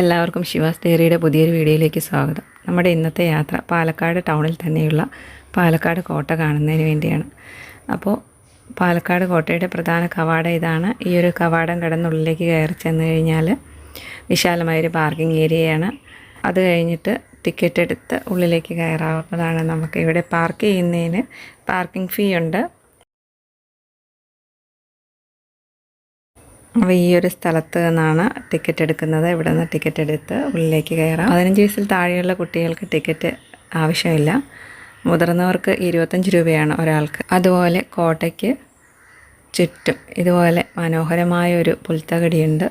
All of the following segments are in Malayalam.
എല്ലാവർക്കും ശിവാസ് തേറിയുടെ പുതിയൊരു വീഡിയോയിലേക്ക് സ്വാഗതം. നമ്മുടെ ഇന്നത്തെ യാത്ര പാലക്കാട് ടൗണിൽ തന്നെയുള്ള പാലക്കാട് കോട്ട കാണുന്നതിന് വേണ്ടിയാണ്. അപ്പോൾ പാലക്കാട് കോട്ടയുടെ പ്രധാന കവാടം ഇതാണ്. ഈ ഒരു കവാടം കടന്നുള്ളിലേക്ക് കയറി ചെന്ന് കഴിഞ്ഞാൽ വിശാലമായൊരു പാർക്കിംഗ് ഏരിയയാണ്. അത് കഴിഞ്ഞിട്ട് ടിക്കറ്റ് എടുത്ത് ഉള്ളിലേക്ക് കയറാവുന്നതാണ് നമുക്ക് ഇവിടെ പാർക്ക് ചെയ്യുന്നതിന് പാർക്കിംഗ് ഫീ ഉണ്ട്. അപ്പോൾ ഈ ഒരു സ്ഥലത്ത് നിന്നാണ് ടിക്കറ്റ് എടുക്കുന്നത്. ഇവിടെ നിന്ന് ടിക്കറ്റ് എടുത്ത് ഉള്ളിലേക്ക് കയറാം. പതിനഞ്ച് വയസ്സിൽ താഴെയുള്ള കുട്ടികൾക്ക് ടിക്കറ്റ് ആവശ്യമില്ല. മുതിർന്നവർക്ക് ഇരുപത്തഞ്ച് രൂപയാണ് ഒരാൾക്ക്. അതുപോലെ കോട്ടയ്ക്ക് ചുറ്റും ഇതുപോലെ മനോഹരമായ ഒരു പുൽത്തകടിയുണ്ട്.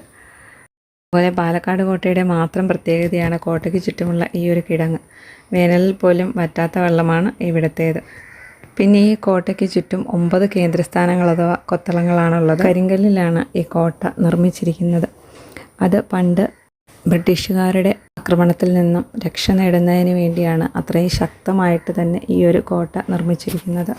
അതുപോലെ പാലക്കാട് കോട്ടയുടെ മാത്രം പ്രത്യേകതയാണ് കോട്ടയ്ക്ക് ചുറ്റുമുള്ള ഈ ഒരു കിടങ്ങ്. വേനലിൽ പോലും വറ്റാത്ത വെള്ളമാണ് ഇവിടത്തേത്. പിന്നെ ഈ കോട്ടയ്ക്ക് ചുറ്റും ഒമ്പത് കേന്ദ്രസ്ഥാനങ്ങൾ അഥവാ കൊത്തളങ്ങളാണുള്ളത്. കരിങ്കല്ലിലാണ് ഈ കോട്ട നിർമ്മിച്ചിരിക്കുന്നത്. അത് പണ്ട് ബ്രിട്ടീഷുകാരുടെ ആക്രമണത്തിൽ നിന്നും രക്ഷ നേടുന്നതിന് വേണ്ടിയാണ് അത്രയും ശക്തമായിട്ട് തന്നെ ഈ ഒരു കോട്ട നിർമ്മിച്ചിരിക്കുന്നത്.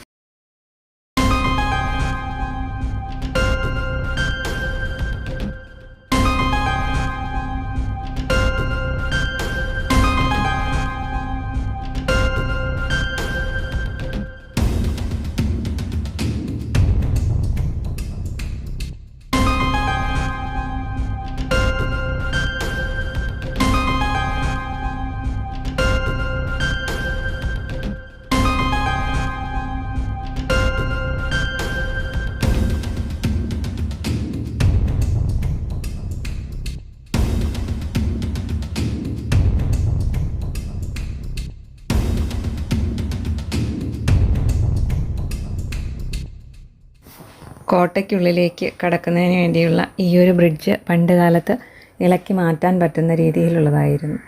കോട്ടയ്ക്കുള്ളിലേക്ക് കടക്കുന്നതിന് വേണ്ടിയുള്ള ഈ ഒരു ബ്രിഡ്ജ് പണ്ട് കാലത്ത് ഇളക്കി മാറ്റാൻ പറ്റുന്ന രീതിയിലുള്ളതായിരുന്നു.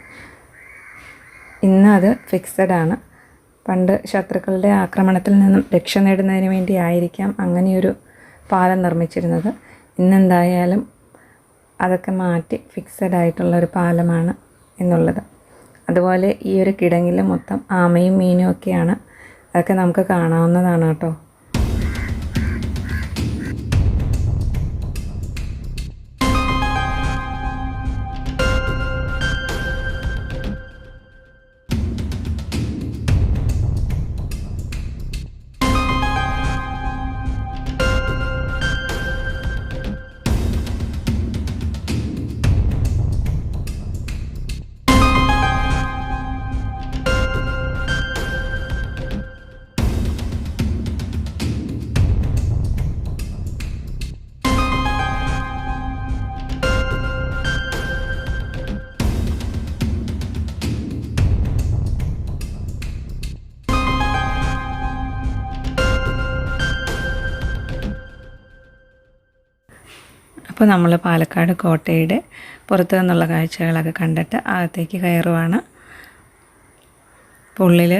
ഇന്ന് അത് ഫിക്സഡ് ആണ്. പണ്ട് ശത്രുക്കളുടെ ആക്രമണത്തിൽ നിന്നും രക്ഷ നേടുന്നതിന് വേണ്ടി ആയിരിക്കാം അങ്ങനെയൊരു പാലം നിർമ്മിച്ചിരുന്നത്. ഇന്നെന്തായാലും അതൊക്കെ മാറ്റി ഫിക്സഡ് ആയിട്ടുള്ള ഒരു പാലമാണ് എന്നുള്ളത്. അതുപോലെ ഈ ഒരു കിടങ്ങിൽ മൊത്തം ആമയും മീനും ഒക്കെയാണ് അതൊക്കെ നമുക്ക് കാണാവുന്നതാണ് കേട്ടോ. അപ്പോൾ നമ്മൾ പാലക്കാട് കോട്ടയുടെ പുറത്തു നിന്നുള്ള കാഴ്ചകളൊക്കെ കണ്ടിട്ട് അകത്തേക്ക് കയറുവാണ്. അപ്പോൾ ഉള്ളിൽ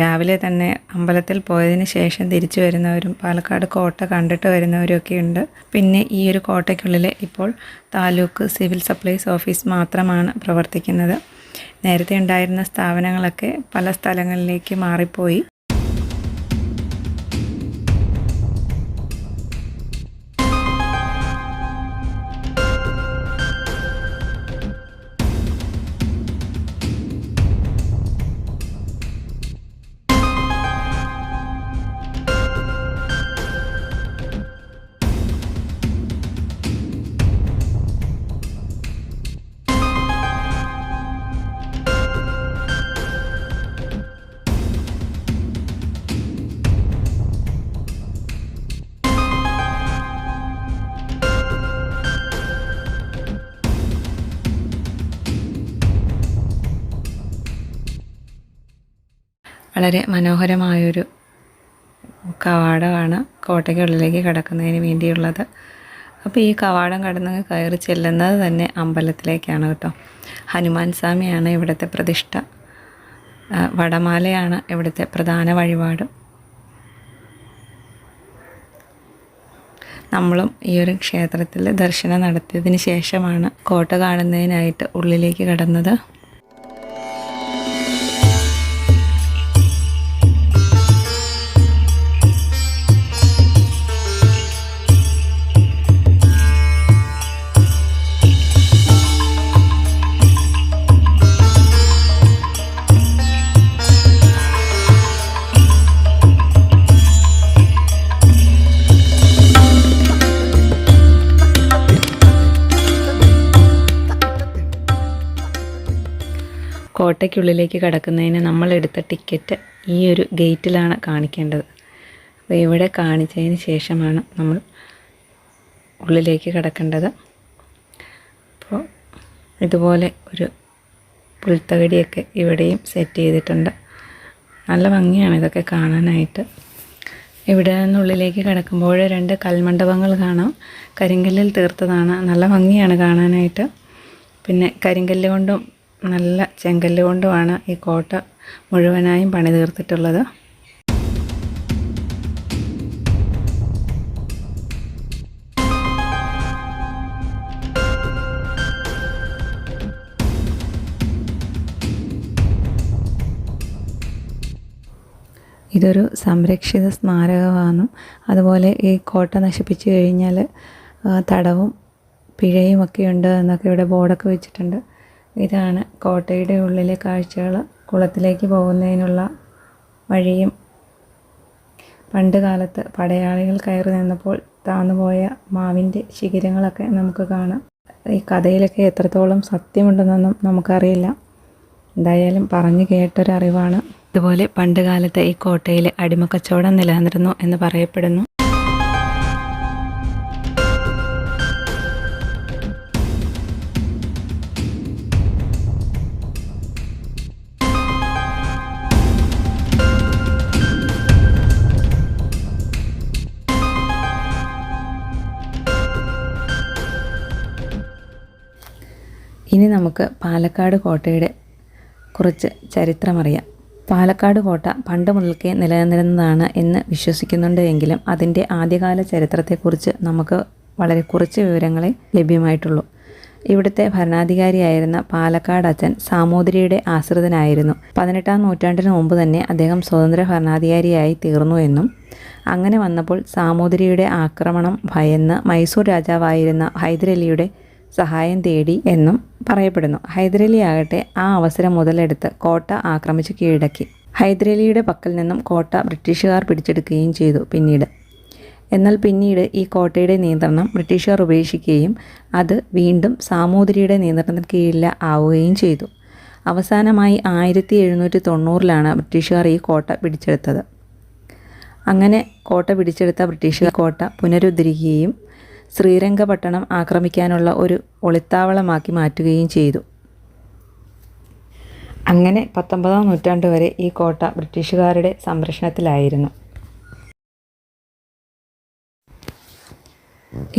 രാവിലെ തന്നെ അമ്പലത്തിൽ പോയതിന് ശേഷം തിരിച്ചു വരുന്നവരും പാലക്കാട് കോട്ട കണ്ടിട്ട് വരുന്നവരും ഒക്കെ ഉണ്ട്. പിന്നെ ഈ ഒരു കോട്ടയ്ക്കുള്ളിൽ ഇപ്പോൾ താലൂക്ക് സിവിൽ സപ്ലൈസ് ഓഫീസ് മാത്രമാണ് പ്രവർത്തിക്കുന്നത്. നേരത്തെ ഉണ്ടായിരുന്ന സ്ഥാപനങ്ങളൊക്കെ പല സ്ഥലങ്ങളിലേക്ക് മാറിപ്പോയി. വളരെ മനോഹരമായൊരു കവാടമാണ് കോട്ടയ്ക്കുള്ളിലേക്ക് കടക്കുന്നതിന് വേണ്ടിയുള്ളത്. അപ്പോൾ ഈ കവാടം കടന്ന് കയറി ചെല്ലുന്നത് തന്നെ അമ്പലത്തിലേക്കാണ് കേട്ടോ. ഹനുമാൻ സ്വാമിയാണ് ഇവിടുത്തെ പ്രതിഷ്ഠ. വടമാലയാണ് ഇവിടുത്തെ പ്രധാന വഴിപാട്. നമ്മളും ഈ ഒരു ക്ഷേത്രത്തിൽ ദർശനം നടത്തിയതിന് ശേഷമാണ് കോട്ട കാണുന്നതിനായിട്ട് ഉള്ളിലേക്ക് കടന്നത്. കോട്ടയ്ക്കുള്ളിലേക്ക് കടക്കുന്നതിന് നമ്മളെടുത്ത ടിക്കറ്റ് ഈ ഒരു ഗേറ്റിലാണ് കാണിക്കേണ്ടത്. അപ്പോൾ ഇവിടെ കാണിച്ചതിന് ശേഷമാണ് നമ്മൾ ഉള്ളിലേക്ക് കടക്കേണ്ടത്. അപ്പോൾ ഇതുപോലെ ഒരു പുൽത്തകടിയൊക്കെ ഇവിടെയും സെറ്റ് ചെയ്തിട്ടുണ്ട്. നല്ല ഭംഗിയാണ് ഇതൊക്കെ കാണാനായിട്ട്. ഇവിടെ നിന്നുള്ളിലേക്ക് കിടക്കുമ്പോൾ രണ്ട് കൽമണ്ഡപങ്ങൾ കാണാം. കരിങ്കല്ലിൽ തീർത്തതാണ്. നല്ല ഭംഗിയാണ് കാണാനായിട്ട്. പിന്നെ കരിങ്കല്ല് കൊണ്ടും നല്ല ചെങ്കല്ല് കൊണ്ടുമാണ് ഈ കോട്ട മുഴുവനായും പണി തീർത്തിട്ടുള്ളത്. ഇതൊരു സംരക്ഷിത സ്മാരകമാണ്. അതുപോലെ ഈ കോട്ട നശിപ്പിച്ചു കഴിഞ്ഞാൽ തടവും പിഴയും ഒക്കെ ഉണ്ട് എന്നൊക്കെ ഇവിടെ ബോർഡൊക്കെ വെച്ചിട്ടുണ്ട്. ഇതാണ് കോട്ടയുടെ ഉള്ളിലെ കാഴ്ചകൾ. കുളത്തിലേക്ക് പോകുന്നതിനുള്ള വഴിയും പണ്ട് കാലത്ത് പടയാളികൾ കയറി നിന്നപ്പോൾ താന്നുപോയ മാവിന്റെ ശിഖരങ്ങളൊക്കെ നമുക്ക് കാണാം. ഈ കഥയിലൊക്കെ എത്രത്തോളം സത്യമുണ്ടെന്നൊന്നും നമുക്കറിയില്ല. എന്തായാലും പറഞ്ഞു കേട്ടൊരറിവാണ്. അതുപോലെ പണ്ട് കാലത്ത് ഈ കോട്ടയിൽ അടിമക്കച്ചവടം നിലനിന്നിരുന്നു എന്ന് പറയപ്പെടുന്നു. ഇനി നമുക്ക് പാലക്കാട് കോട്ടയുടെ കുറച്ച് ചരിത്രമറിയാം. പാലക്കാട് കോട്ട പണ്ട് മുതൽക്കേ നിലനിന്നിരുന്നതാണ് എന്ന് വിശ്വസിക്കുന്നുണ്ട് എങ്കിലും അതിന്റെ ആദ്യകാല ചരിത്രത്തെക്കുറിച്ച് നമുക്ക് വളരെ കുറച്ച് വിവരങ്ങളെ ലഭ്യമായിട്ടുള്ളൂ. ഇവിടുത്തെ ഭരണാധികാരിയായിരുന്ന പാലക്കാട് അച്ഛൻ സാമൂതിരിയുടെ ആശ്രിതനായിരുന്നു. പതിനെട്ടാം നൂറ്റാണ്ടിന് മുമ്പ് തന്നെ അദ്ദേഹം സ്വതന്ത്ര ഭരണാധികാരിയായി തീർന്നു എന്നും അങ്ങനെ വന്നപ്പോൾ സാമൂതിരിയുടെ ആക്രമണം ഭയന്ന് മൈസൂർ രാജാവായിരുന്ന ഹൈദരലിയുടെ സഹായം തേടി എന്നും പറയപ്പെടുന്നു. ഹൈദരലി ആകട്ടെ ആ അവസരം മുതലെടുത്ത് കോട്ട ആക്രമിച്ച് കീഴടക്കി. ഹൈദരലിയുടെ പക്കൽ നിന്നും കോട്ട ബ്രിട്ടീഷുകാർ പിടിച്ചെടുക്കുകയും ചെയ്തു പിന്നീട്. എന്നാൽ പിന്നീട് ഈ കോട്ടയുടെ നിയന്ത്രണം ബ്രിട്ടീഷുകാർ ഉപേക്ഷിക്കുകയും അത് വീണ്ടും സാമൂതിരിയുടെ നിയന്ത്രണത്തിന് കീഴിൽ ആവുകയും ചെയ്തു. അവസാനമായി ആയിരത്തി എഴുന്നൂറ്റി തൊണ്ണൂറിലാണ് ബ്രിട്ടീഷുകാർ ഈ കോട്ട പിടിച്ചെടുത്തത്. അങ്ങനെ കോട്ട പിടിച്ചെടുത്ത ബ്രിട്ടീഷുകാർ കോട്ട പുനരുദ്ധരിക്കുകയും ശ്രീരംഗപട്ടണം ആക്രമിക്കാനുള്ള ഒരു ഒളിത്താവളമാക്കി മാറ്റുകയും ചെയ്തു. അങ്ങനെ പത്തൊമ്പതാം നൂറ്റാണ്ട് വരെ ഈ കോട്ട ബ്രിട്ടീഷുകാരുടെ സംരക്ഷണത്തിലായിരുന്നു.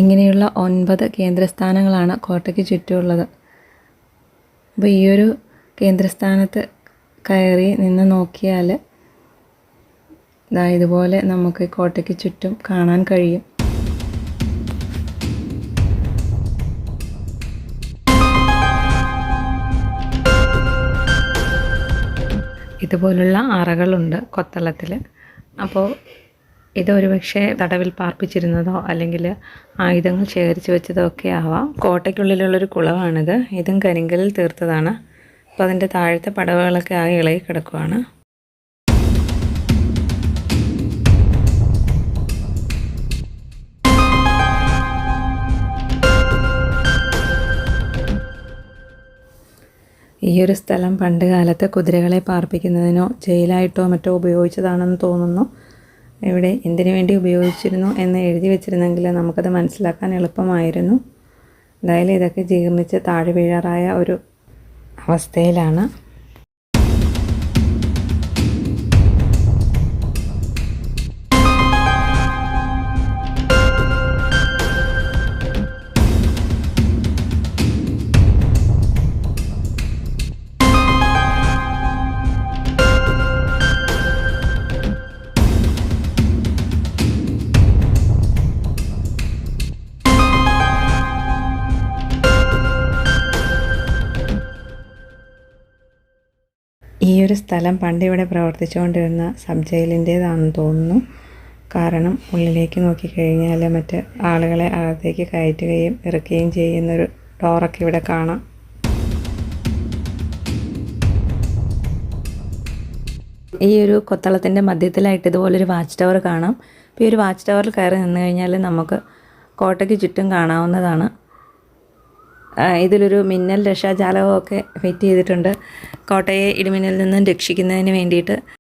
ഇങ്ങനെയുള്ള ഒൻപത് കേന്ദ്രസ്ഥാനങ്ങളാണ് കോട്ടയ്ക്ക് ചുറ്റുമുള്ളത്. അപ്പോൾ ഈ ഒരു കേന്ദ്രസ്ഥാനത്ത് കയറി നിന്ന് നോക്കിയാൽ ദാ ഇതുപോലെ നമുക്ക് കോട്ടയ്ക്ക് ചുറ്റും കാണാൻ കഴിയും. ഇതുപോലുള്ള അറകളുണ്ട് കൊത്തളത്തിൽ. അപ്പോൾ ഇതൊരു പക്ഷേ തടവിൽ പാർപ്പിച്ചിരുന്നതോ അല്ലെങ്കിൽ ആയുധങ്ങൾ ശേഖരിച്ച് വെച്ചതോ ഒക്കെ ആവാം. കോട്ടയ്ക്കുള്ളിലുള്ളൊരു കുളമാണിത്. ഇതും കരിങ്കലിൽ തീർത്തതാണ്. അപ്പോൾ അതിന്റെ താഴത്തെ പടവുകളൊക്കെ ആകെ ഇളകി കിടക്കുവാണ്. ഈ ഒരു സ്ഥലം പണ്ട് കാലത്ത് കുതിരകളെ പാർപ്പിക്കുന്നതിനോ ജയിലായിട്ടോ മറ്റോ ഉപയോഗിച്ചതാണെന്ന് തോന്നുന്നു. ഇവിടെ എന്തിനു വേണ്ടി ഉപയോഗിച്ചിരുന്നു എന്ന് എഴുതി വെച്ചിരുന്നെങ്കിൽ നമുക്കത് മനസ്സിലാക്കാൻ എളുപ്പമായിരുന്നു. എന്തായാലും ഇതൊക്കെ ജീർണിച്ച് താഴെ വീഴാറായ ഒരു അവസ്ഥയിലാണ് ഈ ഒരു സ്ഥലം പണ്ട് ഇവിടെ പ്രവർത്തിച്ചുകൊണ്ടിരുന്ന സബ് ജയിലിന്റേതാണെന്ന് തോന്നുന്നു. കാരണം ഉള്ളിലേക്ക് നോക്കിക്കഴിഞ്ഞാൽ മറ്റ് ആളുകളെ അകത്തേക്ക് കയറ്റുകയും ഇറക്കുകയും ചെയ്യുന്നൊരു ഡോറൊക്കെ ഇവിടെ കാണാം. ഈ ഒരു കൊത്തളത്തിന്റെ മധ്യത്തിലായിട്ട് ഇതുപോലൊരു വാച്ച് ടവർ കാണാം. അപ്പോൾ ഈ ഒരു വാച്ച് ടവറിൽ കയറി നിന്ന് കഴിഞ്ഞാൽ നമുക്ക് കോട്ടയ്ക്ക് ചുറ്റും കാണാവുന്നതാണ്. ഇതിലൊരു മിന്നൽ രക്ഷാജാലകമൊക്കെ ഫിറ്റ് ചെയ്തിട്ടുണ്ട്. കോട്ടയെ ഇടിമിന്നലിൽ നിന്നും രക്ഷിക്കുന്നതിന് വേണ്ടിയിട്ട്.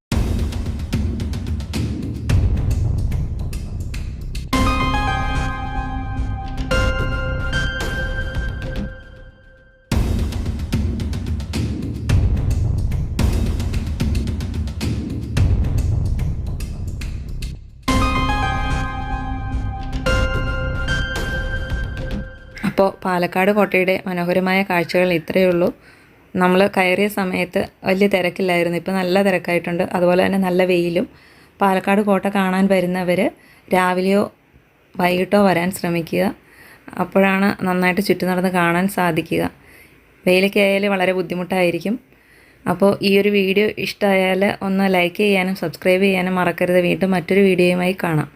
അപ്പോൾ പാലക്കാട് കോട്ടയുടെ മനോഹരമായ കാഴ്ചകൾ ഇത്രയേ ഉള്ളൂ. നമ്മൾ കയറിയ സമയത്ത് വലിയ തിരക്കില്ലായിരുന്നു. ഇപ്പോൾ നല്ല തിരക്കായിട്ടുണ്ട്. അതുപോലെ തന്നെ നല്ല വെയിലും. പാലക്കാട് കോട്ട കാണാൻ വരുന്നവർ രാവിലെയോ വൈകിട്ടോ വരാൻ ശ്രമിക്കുക. അപ്പോഴാണ് നന്നായിട്ട് ചുറ്റി നടന്ന് കാണാൻ സാധിക്കുക. വെയിലൊക്കെ വളരെ ബുദ്ധിമുട്ടായിരിക്കും. അപ്പോൾ ഈ ഒരു വീഡിയോ ഇഷ്ടമായാൽ ഒന്ന് ലൈക്ക് ചെയ്യാനും സബ്സ്ക്രൈബ് ചെയ്യാനും മറക്കരുത്. വീണ്ടും മറ്റൊരു വീഡിയോയുമായി കാണാം.